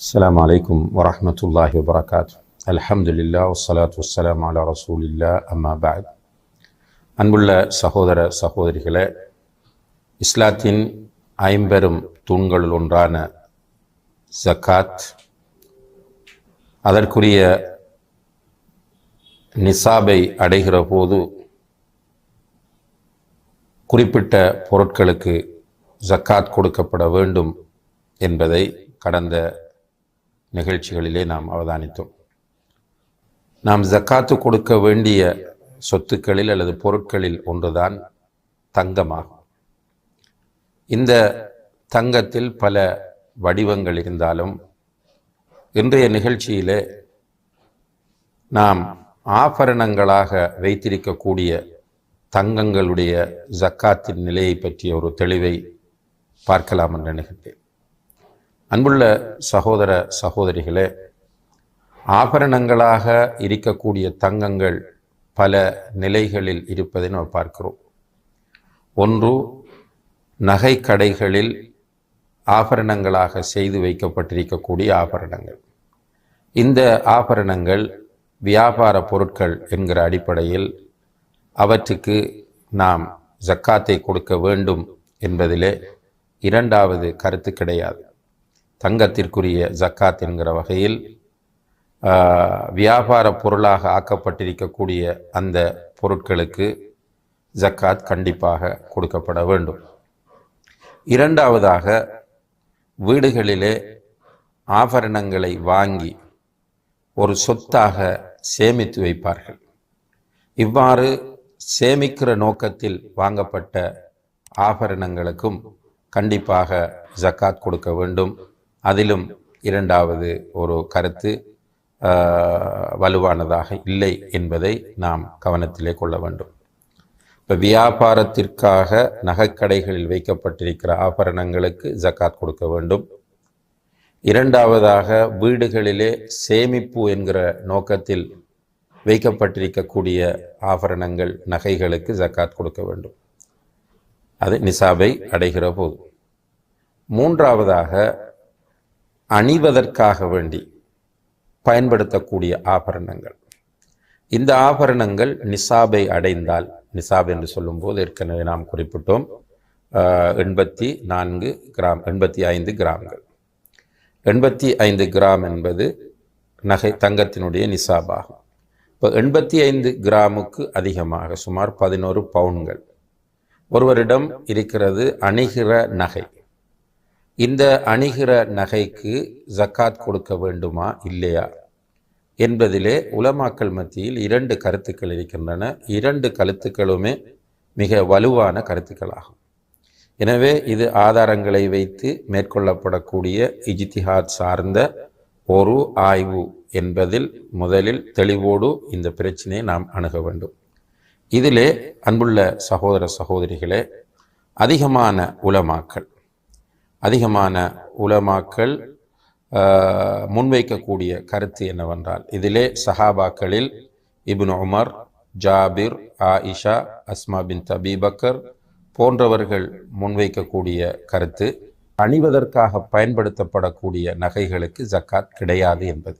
السلام عليكم ورحمة الله وبركاته الحمد لله والصلاة والسلام على رسول الله أما بعد அன்புள்ள சகோதர சகோதரிகளே இஸ்லாத்தின் ஐம்பெரும் தூண்களில் ஒன்றான ஜக்காத் அதற்குரிய நிசாபை அடைகிற போது குறிப்பிட்ட பொருட்களுக்கு ஜக்காத் கொடுக்கப்பட வேண்டும் என்பதை கடந்த நிகழ்ச்சிகளிலே நாம் அவதானித்தோம். நாம் ஜக்காத்து கொடுக்க வேண்டிய சொத்துக்களில் அல்லது பொருட்களில் ஒன்றுதான் தங்கமாகும். இந்த தங்கத்தில் பல வடிவங்கள் இருந்தாலும் இன்றைய நிகழ்ச்சியிலே நாம் ஆபரணங்களாக வைத்திருக்கக்கூடிய தங்கங்களுடைய ஜக்காத்தின் நிலையை பற்றிய ஒரு தெளிவை பார்க்கலாம் என்று நினைக்கிறேன் அன்புள்ள சகோதர சகோதரிகளே ஆபரணங்களாக இருக்கக்கூடிய தங்கங்கள் பல நிலைகளில் இருப்பதை நாம் பார்க்கிறோம். ஒன்று நகை கடைகளில் ஆபரணங்களாக செய்து வைக்கப்பட்டிருக்கக்கூடிய ஆபரணங்கள். இந்த ஆபரணங்கள் வியாபார பொருட்கள் என்கிற அடிப்படையில் அவற்றுக்கு நாம் ஜக்காத்தை கொடுக்க வேண்டும் என்பதிலே இரண்டாவது கருத்து கிடையாது. தங்கத்திற்குரிய ஜக்காத் என்கிற வகையில் வியாபார பொருளாக ஆக்கப்பட்டிருக்கக்கூடிய அந்த பொருட்களுக்கு ஜக்காத் கண்டிப்பாக கொடுக்கப்பட வேண்டும். இரண்டாவதாக வீடுகளிலே ஆபரணங்களை வாங்கி ஒரு சொத்தாக சேமித்து வைப்பார்கள். இவ்வாறு சேமிக்கிற நோக்கத்தில் வாங்கப்பட்ட ஆபரணங்களுக்கும் கண்டிப்பாக ஜக்காத் கொடுக்க வேண்டும். அதிலும் இரண்டாவது ஒரு கருத்து வலுவானதாக இல்லை என்பதை நாம் கவனத்திலே கொள்ள வேண்டும். இப்போ வியாபாரத்திற்காக நகைக்கடைகளில் வைக்கப்பட்டிருக்கிற ஆபரணங்களுக்கு ஜக்காத் கொடுக்க வேண்டும். இரண்டாவதாக வீடுகளிலே சேமிப்பு என்கிற நோக்கத்தில் வைக்கப்பட்டிருக்கக்கூடிய ஆபரணங்கள் நகைகளுக்கு ஜக்காத் கொடுக்க வேண்டும். அது நிசாபை அடைகிற போது. மூன்றாவதாக அணிவதற்காக வேண்டி பயன்படுத்தக்கூடிய ஆபரணங்கள். இந்த ஆபரணங்கள் நிசாபை அடைந்தால் நிசாப் என்று சொல்லும்போது ஏற்கனவே நாம் குறிப்பிட்டோம். எண்பத்தி நான்கு கிராம் எண்பத்தி ஐந்து கிராம்கள். எண்பத்தி ஐந்து கிராம் என்பது நகை தங்கத்தினுடைய நிசாபாகும். இப்போ எண்பத்தி ஐந்து கிராமுக்கு அதிகமாக சுமார் பதினோரு பவுன்கள். ஒருவரிடம் இருக்கிறது அணிகிற நகை. இந்த அணிகிற நகைக்கு ஜக்காத் கொடுக்க வேண்டுமா? இல்லையா? என்பதிலே உலமாக்கல் மத்தியில் இரண்டு கருத்துக்கள் இருக்கின்றன. இரண்டு கருத்துக்களுமே மிக வலுவான கருத்துக்களாகும். எனவே இது ஆதாரங்களை வைத்து மேற்கொள்ளப்படக்கூடிய இஜித்திஹாத் சார்ந்த ஒரு ஆய்வு என்பதில் முதலில் தெளிவோடு இந்த பிரச்சனையை நாம் அணுக வேண்டும். இதிலே அன்புள்ள சகோதர சகோதரிகளே அதிகமான உலமாக்கள் அதிகமான உலமாக்கள் முன்வைக்கக்கூடிய கருத்து என்னவென்றால் இதிலே சஹாபாக்களில் Ibn Umar Jabir Aisha Asma bin தபீபக்கர் போன்றவர்கள் முன்வைக்கக்கூடிய கருத்து அணிவதற்காக பயன்படுத்தப்படக்கூடிய நகைகளுக்கு ஜக்காத் கிடையாது என்பது.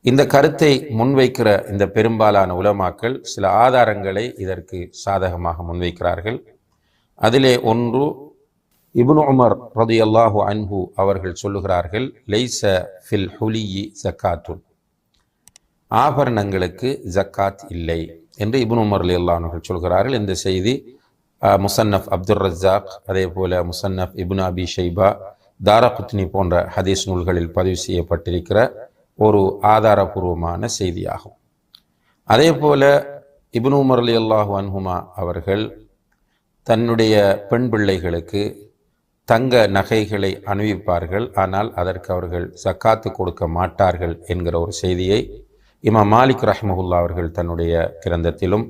இந்த கருத்தை முன்வைக்கிற இந்த பெரும்பாலான உலமாக்கள் சில ஆதாரங்களை இதற்கு சாதகமாக முன்வைக்கிறார்கள். அதிலே ஒன்று இபுன் உமர் ரது அல்லாஹு அன்ஹு அவர்கள் சொல்லுகிறார்கள் லெய்ச ஃபில் ஹுலியி ஜக்காத்துன். ஆபரணங்களுக்கு ஜக்காத் இல்லை என்று இபுன் உமர் அலி அல்லாஹர்கள் சொல்கிறார்கள். இந்த செய்தி முசன்னஃப் அப்துல் ரஜாக் அதே போல முசன்னஃப் இபுன் அபி ஷைபா தாரகுத்னி போன்ற ஹதீஸ் நூல்களில் பதிவு செய்யப்பட்டிருக்கிற ஒரு ஆதாரபூர்வமான செய்தியாகும். அதே போல இபுன் உமர் அலி அல்லாஹு அன்ஹுமா அவர்கள் தன்னுடைய பெண் பிள்ளைகளுக்கு தங்க நகைகளை அணிவிப்பார்கள். ஆனால் அதற்கு அவர்கள் சக்காத்து கொடுக்க மாட்டார்கள் என்கிற ஒரு செய்தியை இமாம் மாலிக் ரஹ்மஹுல்லா அவர்கள் தன்னுடைய கிரந்தத்திலும்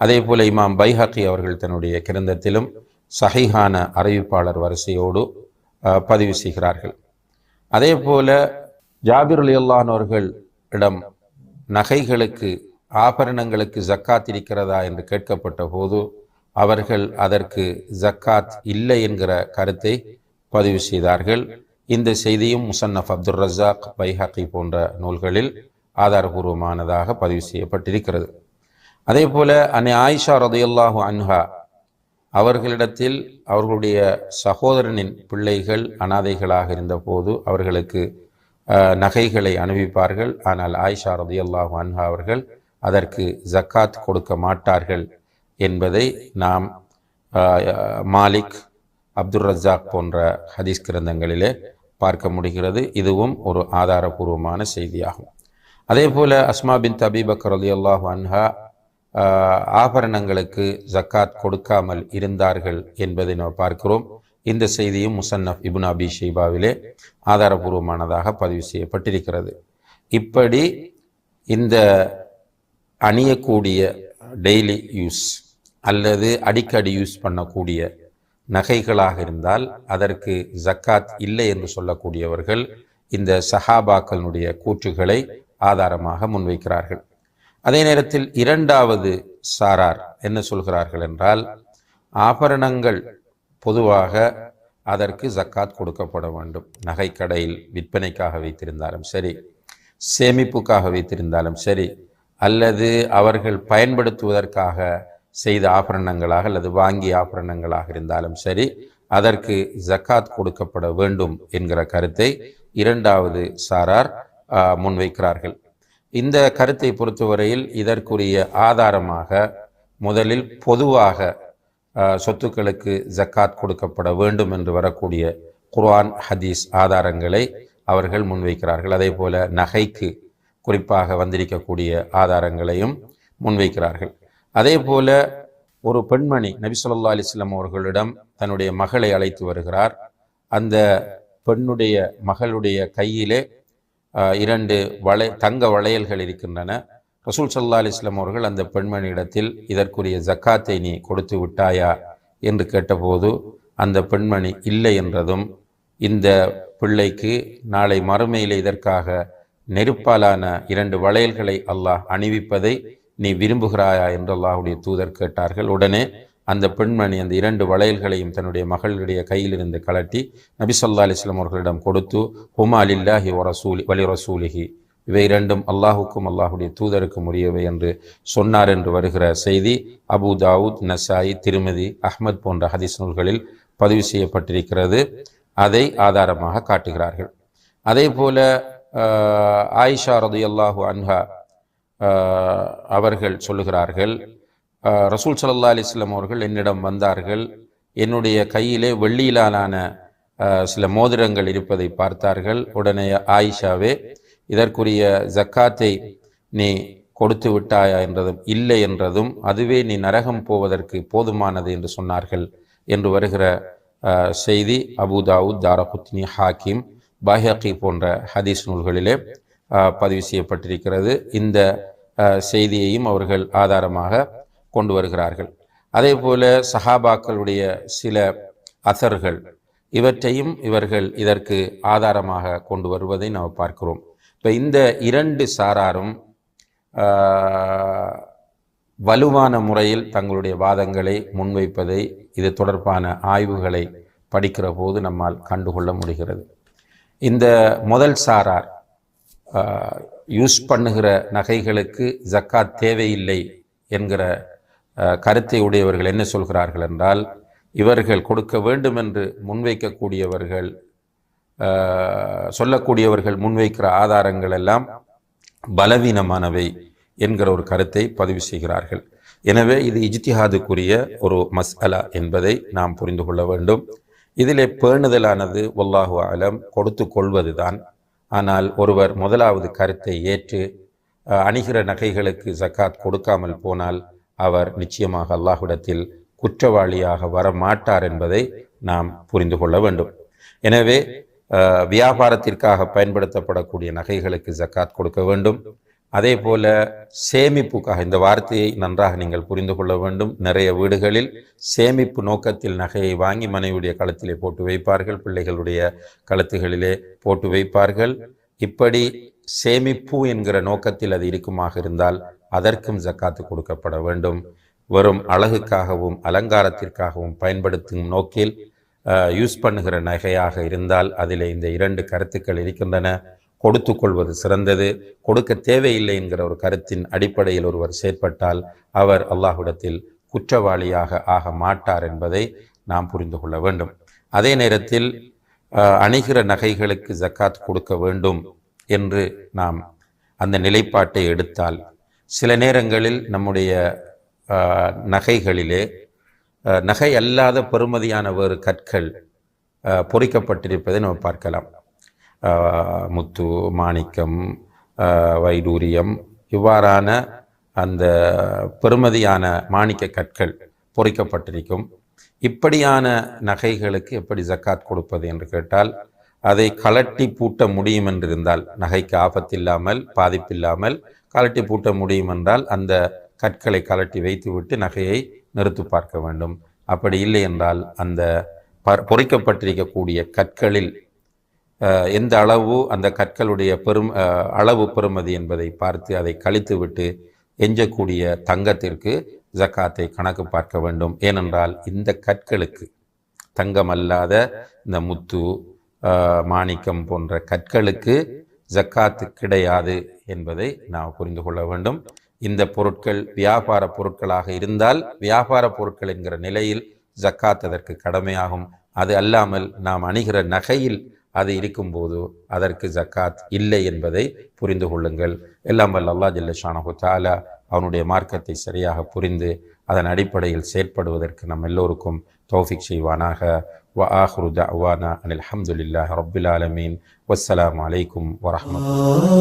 அதே போல இமாம் பைஹக்கி அவர்கள் தன்னுடைய கிரந்தத்திலும் சஹிஹான அறிவிப்பாளர் வரிசையோடு பதிவு செய்கிறார்கள். அதே போல ஜாபிர் அலியுல்லானவர்களிடம் நகைகளுக்கு ஆபரணங்களுக்கு ஜக்காத் இருக்கிறதா என்று கேட்கப்பட்ட போது அவர்கள் அதற்கு ஜக்காத் இல்லை என்கிற கருத்தை பதிவு செய்தார்கள். இந்த செய்தியும் முசன்னஃப் அப்துல் ரஜாக் பைஹாக்கி போன்ற நூல்களில் ஆதாரபூர்வமானதாக பதிவு செய்யப்பட்டிருக்கிறது. அதே போல அன்னை ஆயிஷா ரதையுல்லாஹு அன்ஹா அவர்களிடத்தில் அவர்களுடைய சகோதரனின் பிள்ளைகள் அனாதைகளாக இருந்தபோது அவர்களுக்கு நகைகளை அனுப்பிப்பார்கள். ஆனால் ஆயிஷா ரதையுல்லாஹு அன்ஹா அவர்கள் அதற்கு ஜக்காத் கொடுக்க மாட்டார்கள். என்பதை நாம் மாலிக் அப்துல் ரஜாக் போன்ற ஹதீஸ் கிரந்தங்களிலே பார்க்க முடிகிறது. இதுவும் ஒரு ஆதாரபூர்வமான செய்தியாகும். அதே போல் அஸ்மா பின் தபீபக்கர் அலி அல்லாஹ் அன்ஹா ஆபரணங்களுக்கு ஜக்காத் கொடுக்காமல் இருந்தார்கள் என்பதை நாம் பார்க்கிறோம். இந்த செய்தியும் முசன்னஃப் இபுன் அபி ஷைபாவிலே ஆதாரபூர்வமானதாக பதிவு செய்யப்பட்டிருக்கிறது. இப்படி இந்த அணியக்கூடிய டெய்லி யூஸ் அல்லது அடிக்கடி யூஸ் பண்ணக்கூடிய நகைகளாக இருந்தால் அதற்கு ஜக்காத் இல்லை என்று சொல்லக்கூடியவர்கள் இந்த சஹாபாக்களுடைய கூற்றுகளை ஆதாரமாக முன்வைக்கிறார்கள். அதே நேரத்தில் இரண்டாவது சாரார் என்ன சொல்கிறார்கள் என்றால் ஆபரணங்கள் பொதுவாக அதற்கு ஜக்காத் கொடுக்கப்பட வேண்டும். நகைக்கடையில் விற்பனைக்காக வைத்திருந்தாலும் சரி சேமிப்புக்காக வைத்திருந்தாலும் சரி அல்லது அவர்கள் பயன்படுத்துவதற்காக செய்த ஆபரணங்களாக அல்லது வாங்கிய ஆபரணங்களாக இருந்தாலும் சரி அதற்கு ஜக்காத் கொடுக்கப்பட வேண்டும் என்கிற கருத்தை இரண்டாவது சாரார் முன்வைக்கிறார்கள். இந்த கருத்தை பொறுத்தவரையில் இதற்குரிய ஆதாரமாக முதலில் பொதுவாக சொத்துக்களுக்கு ஜக்காத் கொடுக்கப்பட வேண்டும் என்று வரக்கூடிய குர்ஆன் ஹதீஸ் ஆதாரங்களை அவர்கள் முன்வைக்கிறார்கள். அதே போல நகைக்கு குறிப்பாக வந்திருக்கக்கூடிய ஆதாரங்களையும் முன்வைக்கிறார்கள். அதே போல ஒரு பெண்மணி நபி சொல்லா அலிஸ்லாம் அவர்களிடம் தன்னுடைய மகளை அழைத்து வருகிறார். அந்த பெண்ணுடைய மகளுடைய கையிலே இரண்டு வளை தங்க வளையல்கள் இருக்கின்றன. ரசூல் சல்லா அலிஸ்லாம் அவர்கள் அந்த பெண்மணியிடத்தில் இதற்குரிய ஜக்காத்தை நீ கொடுத்து விட்டாயா என்று கேட்டபோது அந்த பெண்மணி இல்லை என்றதும் இந்த பிள்ளைக்கு நாளை மறுமையில் இதற்காக நெருப்பாலான இரண்டு வளையல்களை அல்லாஹ் அணிவிப்பதை நீ விரும்புகிறாயா என்று அல்லாஹுடைய தூதர் கேட்டார்கள். உடனே அந்த பெண்மணி அந்த இரண்டு வளையல்களையும் தன்னுடைய மகளுடைய கையிலிருந்து கலட்டி நபி சொல்லா அலிஸ்லாம் அவர்களிடம் கொடுத்து ஹுமா அலில்லாஹி ஒரசூலி வலி ரசூலிஹி. இவை இரண்டும் அல்லாஹுக்கும் அல்லாஹுடைய தூதருக்கும் உரியவை என்று சொன்னார் என்று வருகிற செய்தி அபு தாவூத் நசாயி திருமதி அஹ்மத் போன்ற ஹதீஸ் நூல்களில் பதிவு செய்யப்பட்டிருக்கிறது. அதை ஆதாரமாக காட்டுகிறார்கள். அதே போல ஆஹ், ஆயிஷா ரதியல்லாஹு அன்ஹா அவர்கள் சொல்லுகிறார்கள் ரசூல் சல்லா அலைஹி அவர்கள் என்னிடம் வந்தார்கள். என்னுடைய கையிலே வெள்ளியிலான சில மோதிரங்கள் இருப்பதை பார்த்தார்கள். உடனே ஆயிஷாவே இதற்குரிய ஜக்காத்தை நீ கொடுத்து விட்டாயா என்றதும் இல்லை என்றதும் அதுவே நீ நரகம் போவதற்கு போதுமானது என்று சொன்னார்கள் என்று வருகிற செய்தி அபுதாவுத் தாரகுத்னி ஹாக்கிம் பாஹியக்கி போன்ற ஹதீஸ் நூல்களிலே பதிவு செய்யப்பட்டிருக்கிறது. இந்த செய்தியையும் அவர்கள் ஆதாரமாக கொண்டு வருகிறார்கள். அதே போல சஹாபாக்களுடைய சில அசர்கள் இவற்றையும் இவர்கள் இதற்கு ஆதாரமாக கொண்டு வருவதை நாம் பார்க்கிறோம். இப்போ இந்த இரண்டு சாராரும் வலுவான முறையில் தங்களுடைய வாதங்களை முன்வைப்பதை இது தொடர்பான ஆய்வுகளை படிக்கிற போது நம்மால் கண்டுகொள்ள முடிகிறது. இந்த முதல் சாரார் யூஸ் பண்ணுகிற நகைகளுக்கு ஜக்காத் தேவையில்லை என்கிற கருத்தை உடையவர்கள் என்ன சொல்கிறார்கள் என்றால் இவர்கள் கொடுக்க வேண்டும் என்று முன்வைக்கக்கூடியவர்கள் சொல்லக்கூடியவர்கள் முன்வைக்கிற ஆதாரங்கள் எல்லாம் பலவீனமானவை என்கிற ஒரு கருத்தை பதிவு செய்கிறார்கள். எனவே இது இஜ்திஹாதுக்குரிய ஒரு மஸ்அலா என்பதை நாம் புரிந்து கொள்ள வேண்டும். இதிலே பேணுதலானது வல்லாஹு அலம் கொடுத்து கொள்வதுதான் ஆனால் ஒருவர் முதலாவது கருத்தை ஏற்று அணிகிற நகைகளுக்கு ஜக்காத் கொடுக்காமல் போனால் அவர் நிச்சயமாக அல்லாஹ்விடத்தில் குற்றவாளியாக வர மாட்டார் என்பதை நாம் புரிந்து கொள்ள வேண்டும். எனவே வியாபாரத்திற்காக பயன்படுத்தப்படக்கூடிய நகைகளுக்கு ஜக்காத் கொடுக்க வேண்டும். அதே போல சேமிப்புக்காக இந்த வார்த்தையை நன்றாக நீங்கள் புரிந்து கொள்ள வேண்டும். நிறைய வீடுகளில் சேமிப்பு நோக்கத்தில் நகையை வாங்கி மனைவியுடைய களத்திலே போட்டு வைப்பார்கள் பிள்ளைகளுடைய கழுத்துகளிலே போட்டு வைப்பார்கள். இப்படி சேமிப்பு என்கிற நோக்கத்தில் அது இருக்குமாக இருந்தால் அதற்கும் ஜக்காத்து கொடுக்கப்பட வேண்டும். வெறும் அழகுக்காகவும் அலங்காரத்திற்காகவும் பயன்படுத்தும் நோக்கில் யூஸ் பண்ணுகிற நகையாக இருந்தால் அதில் இந்த இரண்டு கருத்துக்கள் இருக்கின்றன. கொடுத்து கொள்வது சிறந்தது. கொடுக்க தேவையில்லை என்கிற ஒரு கருத்தின் அடிப்படையில் ஒருவர் செயற்பட்டால் அவர் அல்லாஹ்விடத்தில் குற்றவாளியாக ஆக மாட்டார் என்பதை நாம் புரிந்து கொள்ள வேண்டும். அதே நேரத்தில் அணிகிற நகைகளுக்கு ஜக்காத் கொடுக்க வேண்டும் என்று நாம் அந்த நிலைப்பாட்டை எடுத்தால் சில நேரங்களில் நம்முடைய நகைகளிலே நகை அல்லாத பெறுமதியான வேறு கற்கள் பொறிக்கப்பட்டிருப்பதை நம்ம பார்க்கலாம். முத்து மாணிக்கம் வைடூரியம் இவ்வாறான அந்த பெறுமதியான மாணிக்க கற்கள் பொறிக்கப்பட்டிருக்கும். இப்படியான நகைகளுக்கு எப்படி ஜக்காத் கொடுப்பது என்று கேட்டால் அதை கலட்டி பூட்ட முடியும் என்றிருந்தால் நகைக்கு ஆபத்தில்லாமல் பாதிப்பில்லாமல் கலட்டி பூட்ட முடியும் என்றால் அந்த கற்களை கலட்டி வைத்துவிட்டு நகையை நிறுத்து பார்க்க வேண்டும். அப்படி இல்லை என்றால் அந்த ப- பொறிக்கப்பட்டிருக்கக்கூடிய கற்களில் எந்த அளவு அந்த கற்களுடைய பெரும் அளவு பெறுமதி என்பதை பார்த்து அதை கழித்துவிட்டு எஞ்சக்கூடிய தங்கத்திற்கு ஜக்காத்தை கணக்கு பார்க்க வேண்டும். ஏனென்றால் இந்த கற்களுக்கு தங்கம் அல்லாத இந்த முத்து மாணிக்கம் போன்ற கற்களுக்கு ஜக்காத்து கிடையாது என்பதை நாம் புரிந்து கொள்ள வேண்டும். இந்த பொருட்கள் வியாபார பொருட்களாக இருந்தால் வியாபார பொருட்கள் என்கிற நிலையில் ஜக்காத் அதற்கு கடமையாகும். அது அல்லாமல் நாம் அணிகிற நகையில் அது இருக்கும்போது அதற்கு ஜக்காத் இல்லை என்பதை புரிந்து கொள்ளுங்கள். எல்லாம் வல்ல அல்லாஹ் ஜல்ல ஷானஹு தஆலா அவனுடைய மார்க்கத்தை சரியாக புரிந்து அதன் அடிப்படையில் செயற்படுவதற்கு நம் எல்லோருக்கும் தௌஃபிக் செய்வானாக. வ ஆஹ்ரு தவானா அனில் ஹம்துலில்லாஹி ரபுல் ஆலமீன். வஸ்ஸலாமு அலைக்கும் வரஹ்மத்துல்லாஹி